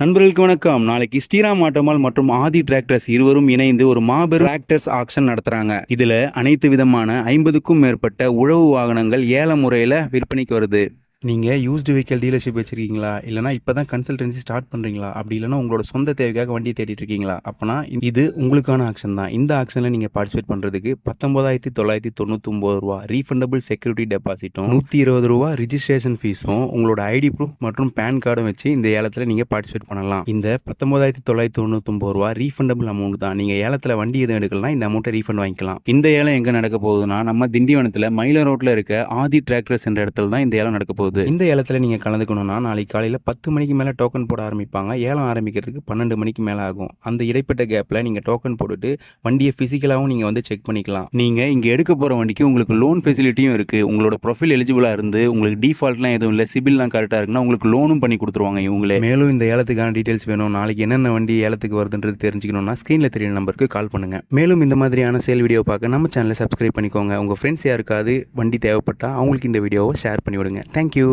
நண்பர்களுக்கு வணக்கம். நாளைக்கு ஸ்ரீராம் ஆட்டோமால் மற்றும் ஆதி டிராக்டர்ஸ் இருவரும் இணைந்து ஒரு மாபெரும் டிராக்டர்ஸ் ஆக்ஷன் நடத்துறாங்க. இதுல அனைத்து விதமான ஐம்பதுக்கும் மேற்பட்ட உழவு வாகனங்கள் ஏல முறையில விற்பனைக்கு வருது. நீங்கள் யூஸ்டு வெஹிக்கல் டீலர்ஷிப் வச்சுருக்கீங்களா? இல்லைனா இப்போ தான் கன்சல்டன்சி ஸ்டார்ட் பண்ணுறீங்களா அப்படி இல்லைனா உங்களோட சொந்த தேவைக்காக வண்டி தேடிட்டு இருக்கீங்களா? அப்போனா இது உங்களுக்கான ஆக்ஷன் தான். இந்த ஆக்ஷனில் நீங்கள் பார்ட்டிசிபேட் பண்ணுறதுக்கு பத்தொம்பதாயிரத்தி தொள்ளாயிரத்தி தொண்ணூத்தொம்பது ரூபா ரீஃபண்டபிள் செக்யூரிட்டி டெபாசிட்டும் நூற்றி இருபது ரூபா ரிஜிஸ்ட்ரேஷன் ஃபீஸும் உங்களோட ஐடி ப்ரூஃப் மற்றும் பேன் கார்டும் வச்சு இந்த ஏலத்தில் நீங்கள் பார்ட்டிசிபேட் பண்ணலாம். இந்த பத்தொன்பதாயிரத்தி தொள்ளாயிரத்தி தொண்ணூத்தொம்பது ரூபா ரீஃபண்டபிள் அமௌண்ட் தான். நீங்கள் ஏலத்தில் வண்டி எதுவும் எடுக்கலாம் இந்த அமௌண்ட்டை ரீஃபண்ட் வாங்கிக்கலாம். இந்த ஏலம் எங்கே நடக்க போகுதுன்னா நம்ம திண்டிவனத்தில் மயில ரோட்டில் இருக்க ஆதி டிராக்டர்ஸ் என்ற இடத்துல தான் இந்த ஏலம் நடக்க போகுது. இந்த ஏலத்தில் நீங்கள் கலந்துக்கணும்னா நாளைக்கு காலையில் பத்து மணிக்கு மேலே டோக்கன் போட ஆரம்பிப்பாங்க. ஏலம் ஆரம்பிக்கிறதுக்கு பன்னெண்டு மணிக்கு மேலே ஆகும். அந்த இடைப்பட்ட கேப்பில் நீங்கள் டோக்கன் போட்டுட்டு வண்டியை ஃபிசிக்கலாகவும் நீங்கள் வந்து செக் பண்ணிக்கலாம். நீங்கள் இங்கே எடுக்க போகிற வண்டிக்கு உங்களுக்கு லோன் ஃபெசிலிட்டியும் இருக்குது உங்களோட ப்ரொஃபைல் எலிஜிபிளாக இருந்து உங்களுக்கு டிஃபால்ட்லாம் எதுவும் இல்லை சிபில்லாம் கரெக்டாக இருக்குன்னா உங்களுக்கு லோனும் பண்ணி கொடுத்துருவாங்க இவங்களே. மேலும் இந்த ஏலத்துக்கான டீட்டெயில்ஸ் வேணும். நாளைக்கு என்னென்ன வண்டி ஏலத்துக்கு வருதுன்றது தெரிஞ்சுக்கணும்னா ஸ்க்ரீனில் தெரியுற நம்பருக்கு கால் பண்ணுங்கள் மேலும் இந்த மாதிரியான சேல் வீடியோ பார்க்க நம்ம சேனலை சப்ஸ்கிரைப் பண்ணிக்கோங்க. உங்கள் ஃப்ரெண்ட்ஸ் யாருக்காவது வண்டி தேவைப்பட்டால் அவங்களுக்கு இந்த வீடியோவை ஷேர் பண்ணி விடுங்க தேங்க்யூ